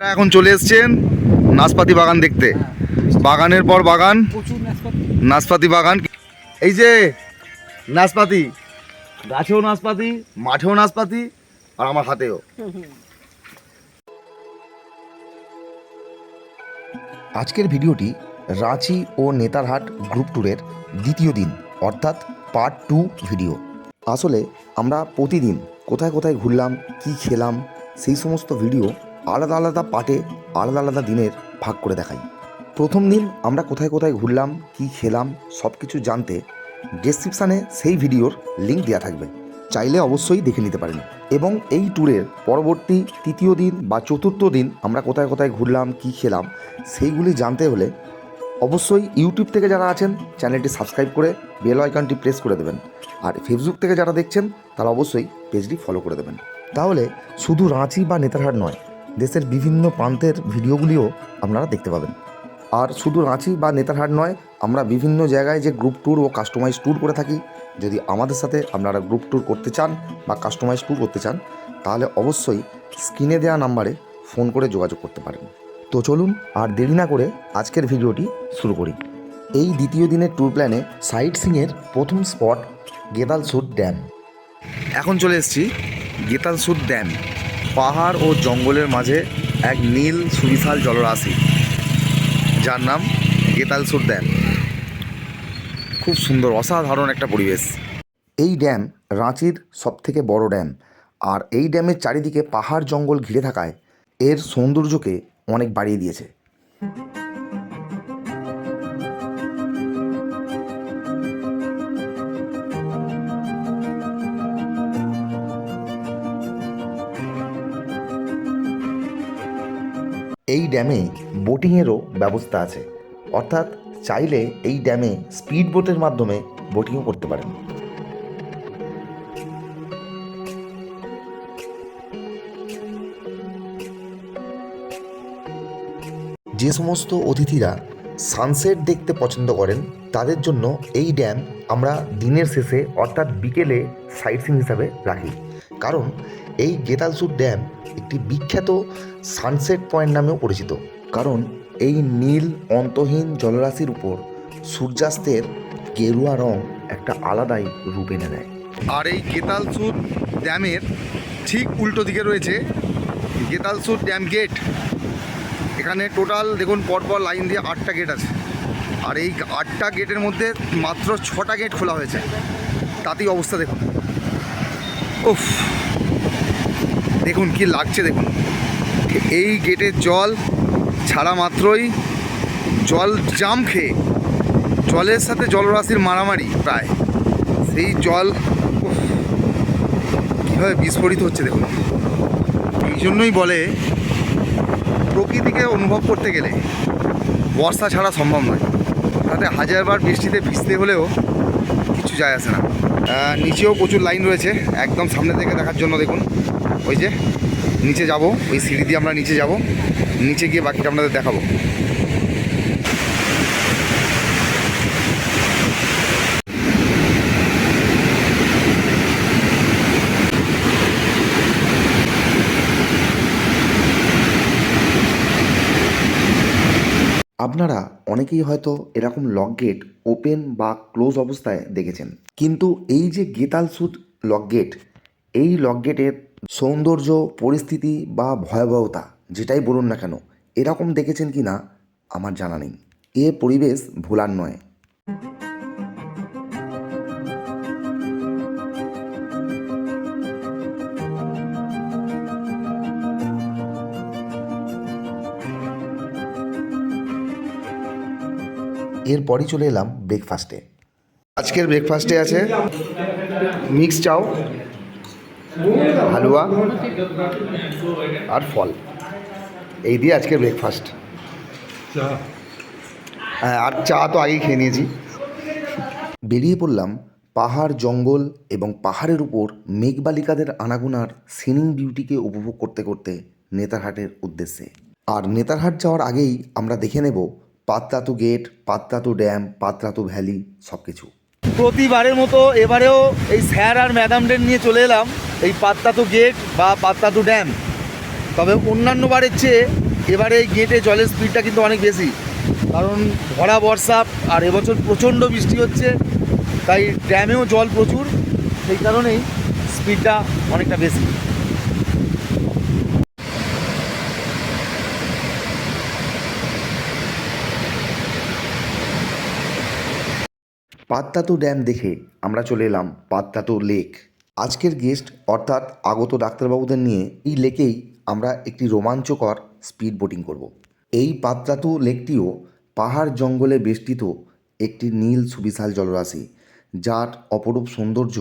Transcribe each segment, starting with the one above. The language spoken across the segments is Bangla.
এখন চলে এসছেন নাশপাতি বাগান দেখতে। বাগানের পর বাগান নাশপাতি বাগান। এই যে নাশপাতি গাছেও নাশপাতি মাঠেও নাশপাতি আর আমার হাতেও। আজকের ভিডিওটি রাঁচি ও নেতারহাট গ্রুপ ট্যুরের দ্বিতীয় দিন অর্থাৎ পার্ট টু ভিডিও। আসলে আমরা প্রতিদিন কোথায় কোথায় ঘুরলাম কি খেলাম সেই সমস্ত ভিডিও আলাদা আলাদা পার্টে আলাদা আলাদা দিনের ভাগ করে দেখাই। প্রথম দিন আমরা কোথায় কোথায় ঘুরলাম, কি খেলাম সব কিছু জানতে ডেসক্রিপশানে সেই ভিডিওর লিঙ্ক দেওয়া থাকবে। চাইলে অবশ্যই দেখে নিতে পারেন। এবং এই ট্যুরের পরবর্তী তৃতীয় দিন বা চতুর্থ দিন আমরা কোথায় কোথায় ঘুরলাম, কি খেলাম, সেইগুলি জানতে হলে অবশ্যই ইউটিউব থেকে যারা আছেন চ্যানেলটি সাবস্ক্রাইব করে বেল আইকনটি প্রেস করে দেবেন। আর ফেসবুক থেকে যারা দেখছেন, তারা অবশ্যই পেজটি ফলো করে দেবেন। তাহলে শুধু রাঁচি বা নেতারহাট নয় দেশের বিভিন্ন প্রান্তের ভিডিওগুলিও আপনারা দেখতে পাবেন। আর শুধু রাঁচি বা নেতারহাট নয়, আমরা বিভিন্ন জায়গায় যে গ্রুপ ট্যুর ও কাস্টমাইজ ট্যুর করে থাকি। যদি আমাদের সাথে আপনারা গ্রুপ ট্যুর করতে চান বা কাস্টমাইজ ট্যুর করতে চান, তাহলে অবশ্যই স্ক্রিনে দেওয়া নাম্বারে ফোন করে যোগাযোগ করতে পারেন। তো চলুন আর দেরি না করে আজকের ভিডিওটি শুরু করি। এই দ্বিতীয় দিনের ট্যুর প্ল্যানে সাইট সিংয়ের প্রথম স্পট গেদালসুট ড্যাম এখন চলে এসেছি গেতালসুর ড্যাম পাহাড় ও জঙ্গলের মাঝে এক নীল সুবিশাল জলরাশি, যার নাম গেতালসুর ড্যাম। খুব সুন্দর, অসাধারণ একটা পরিবেশ। এই ড্যাম রাঁচির সবথেকে বড় ড্যাম, আর এই ড্যামের চারিদিকে পাহাড় জঙ্গল ঘিরে থাকায় এর সৌন্দর্যকে অনেক বাড়িয়ে দিয়েছে। এই ড্যামে বোটিংয়েরও ব্যবস্থা আছে। অর্থাৎ চাইলে এই ড্যামে স্পিড বোটের মাধ্যমে বোটিংও করতে পারেন। যে সমস্ত অতিথিরা সানসেট দেখতে পছন্দ করেন, তাদের জন্য এই ড্যাম আমরা দিনের শেষে, অর্থাৎ বিকেলে, সাইট সিন হিসাবে রাখি। কারণ এই গেতালসুর ড্যাম একটি বিখ্যাত সানসেট পয়েন্ট নামেও পরিচিত। কারণ এই নীল, অন্তহীন জলরাশির উপর সূর্যাস্তের গেরুয়া রং একটা আলাদাই রূপ এনে দেয়। আর এই গেতালসুর ড্যামের ঠিক উল্টো দিকে রয়েছে গেতালসুর ড্যাম গেট। এখানে টোটাল দেখুন পরপর লাইন দিয়ে আটটা গেট আছে। আর এই আটটা গেটের মধ্যে মাত্র ছটা গেট খোলা হয়েছে। তাতেই অবস্থা দেখুন। উফ। দেখুন কি লাগছে দেখুন। এই গেটের জল ছাড়া মাত্রই জল জাম খেয়ে, জলের সাথে জলরাশির মারামারি প্রায়। সেই জল কীভাবে বিস্ফোরিত হচ্ছে দেখুন। এই জন্যই বলে প্রকৃতিকে অনুভব করতে গেলে বর্ষা ছাড়া সম্ভব নয়। তাতে হাজারবার বৃষ্টিতে ভিজতে হলেও কিছু যায় আসে না। নিচেও প্রচুর লাইন রয়েছে, একদম সামনে থেকে দেখার জন্য দেখুন। ওই যে, নিচে যাব, ওই সিঁড়ি দিয়ে আমরা নিচে যাব, নিচে গিয়ে বাকিটা আপনাদের দেখাবো। আপনারা অনেকেই হয়তো এরকম লক গেট ওপেন বা ক্লোজ অবস্থায় দেখেছেন। কিন্তু এই যে গেতাল গেতালসুদ লক গেট, এই লক গেটের সৌন্দর্য, পরিস্থিতি বা ভয়াবহতা, যেটাই বলুন না কেন, এরকম দেখেছেন কি না আমার জানা নেই। এ পরিবেশ ভোলার নয়। এরপরই চলে এলাম ব্রেকফাস্টে আজকের ব্রেকফাস্টে আছে মিক্স চাও হালুয়া আর ফল। এই দিয়ে আজকের ব্রেকফাস্ট হ্যাঁ আর চা তো আগেই খেয়ে নিয়েছি। বেরিয়ে পড়লাম পাহাড় জঙ্গল এবং পাহাড়ের উপর মেঘবালিকাদের আনাগোনার সিনিং বিউটিকে উপভোগ করতে করতে নেতারহাটের উদ্দেশ্যে। আর নেতারহাট যাওয়ার আগেই আমরা দেখে নেব Patratu gate, Patratu dam, Patratu valley সব কিছু প্রতিবারের মতো এবারেও এই স্যার আর ম্যাডামদের নিয়ে চলে এলাম এই পাত্তাতু গেট বা পাত্তাতু ড্যাম। তবে অন্যান্য বারের চেয়ে এবারে এই গেটে জলের স্পিডটা কিন্তু অনেক বেশি। কারণ ভরা বর্ষা আর এবছর প্রচণ্ড বৃষ্টি হচ্ছে, তাই ড্যামেও জল প্রচুর, সেই কারণেই স্পিডটা অনেকটা বেশি। পাত্তাতু ড্যাম দেখে আমরা চলে এলাম পাত্তাতু লেক। আজকের গেস্ট অর্থাৎ আগত ডাক্তারবাবুদের নিয়ে এই লেকেই আমরা একটি রোমাঞ্চকর স্পিড বোটিং করব। এই পাত্তাতু লেকটিও পাহাড় জঙ্গলে বেষ্টিত একটি নীল সুবিশাল জলরাশি যার অপরূপ সৌন্দর্য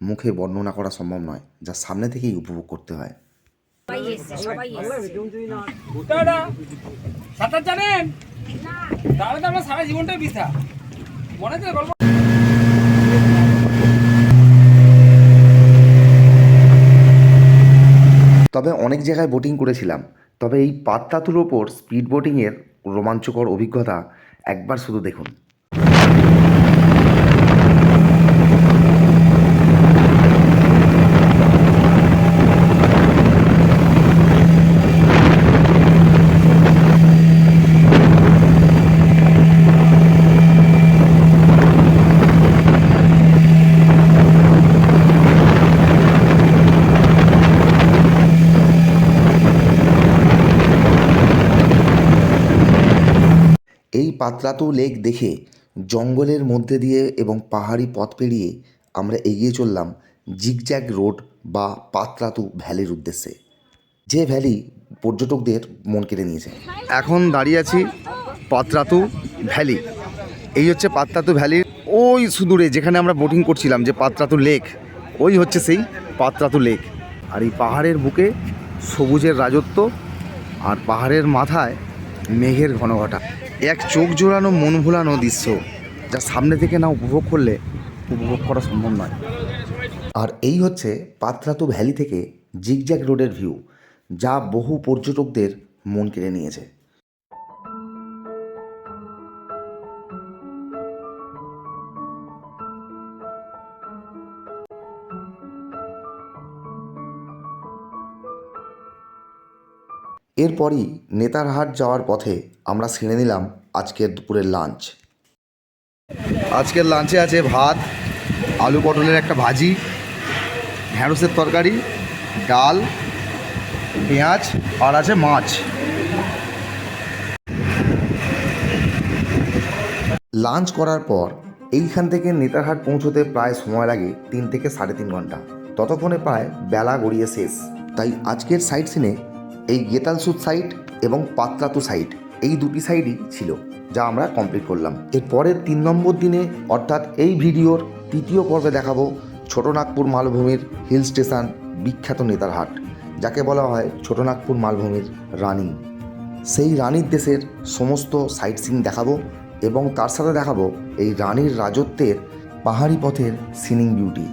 মুখে বর্ণনা করা সম্ভব নয় যা সামনে থেকেই উপভোগ করতে হয়। সাঁতার জানেন? তাহলে তো আমার সারা জীবনটাই বৃথা। মনে আছে গল্প তবে অনেক জায়গায় বোটিং করেছিলাম। তবে এই পাত্তাতুর ওপর স্পিড বোটিংয়ের রোমাঞ্চকর অভিজ্ঞতা একবার শুধু দেখুন। এই পাতলাতু লেক দেখে জঙ্গলের মধ্যে দিয়ে এবং পাহাড়ি পথ পেরিয়ে আমরা এগিয়ে চললাম জিগজ্যাগ রোড বা পাতলাতু ভ্যালির উদ্দেশ্যে। যে ভ্যালি পর্যটকদের মন কেড়ে নিয়েছে। এখন দাঁড়িয়ে আছি পাত্রাতু ভ্যালি। এই হচ্ছে পাত্রাতু ভ্যালির ওই সুদূরে যেখানে আমরা বোটিং করছিলাম যে পাত্রাতু লেক ওই হচ্ছে সেই পাত্রাতু লেক আর এই পাহাড়ের বুকে সবুজের রাজত্ব আর পাহাড়ের মাথায় মেঘের ঘনঘটা। এক চোখ জোড়ানো মন ভোলানো দৃশ্য, যা সামনে থেকে না উপভোগ করলে উপভোগ করা সম্ভব নয়। আর এই হচ্ছে পাতরাতু ভ্যালি থেকে জিগজ্যাগ রোডের ভিউ, যা বহু পর্যটকদের মন কেড়ে নিয়েছে। এরপরই নেতারহাট যাওয়ার পথে আমরা সেরে নিলাম আজকের দুপুরের লাঞ্চ আজকের লাঞ্চে আছে ভাত আলু পটলের একটা ভাজি ঢ্যাঁড়সের তরকারি ডাল পেঁয়াজ আর আছে মাছ। লাঞ্চ করার পর এইখান থেকে নেতারহাট পৌঁছতে প্রায় সময় লাগে তিন থেকে সাড়ে তিন ঘণ্টা। ততক্ষণে প্রায় বেলা গড়িয়ে শেষ। তাই আজকের সাইট সিনে এই গেতালসুদ সাইট এবং পাতলাতু সাইট, এই দুটি সাইডই ছিল, যা আমরা কমপ্লিট করলাম। এর পরের তিন নম্বর দিনে, অর্থাৎ এই ভিডিওর তৃতীয় পর্বে দেখাবো ছোটনাগপুর মালভূমির হিল স্টেশন বিখ্যাত নেতারহাট যাকে বলা হয় ছোটনাগপুর মালভূমির রানিং। সেই রানীর দেশের সমস্ত সাইট সিন দেখাবো এবং তার সাথে দেখাবো এই রানীর রাজত্বের পাহাড়ি পথের সিনিং বিউটি,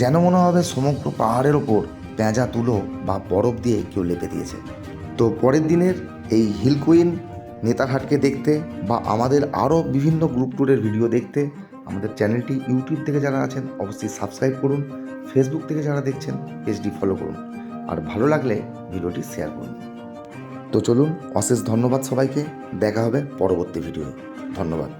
যেন মনে হবে সমগ্র পাহাড়ের ওপর পেঁজা তুলো বা বরফ দিয়ে কেউ লেপে দিয়েছে। তো পরের দিনের এই হিল কুইন নেতারহাটকে দেখতে বা আমাদের আরও বিভিন্ন গ্রুপ ট্যুরের ভিডিও দেখতে আমাদের চ্যানেলটি ইউটিউব থেকে যারা আছেন অবশ্যই সাবস্ক্রাইব করুন, ফেসবুক থেকে যারা দেখছেন পেজটি ফলো করুন আর ভালো লাগলে ভিডিওটি শেয়ার করুন। তো চলুন, অশেষ ধন্যবাদ সবাইকে, দেখা হবে পরবর্তী ভিডিও ধন্যবাদ।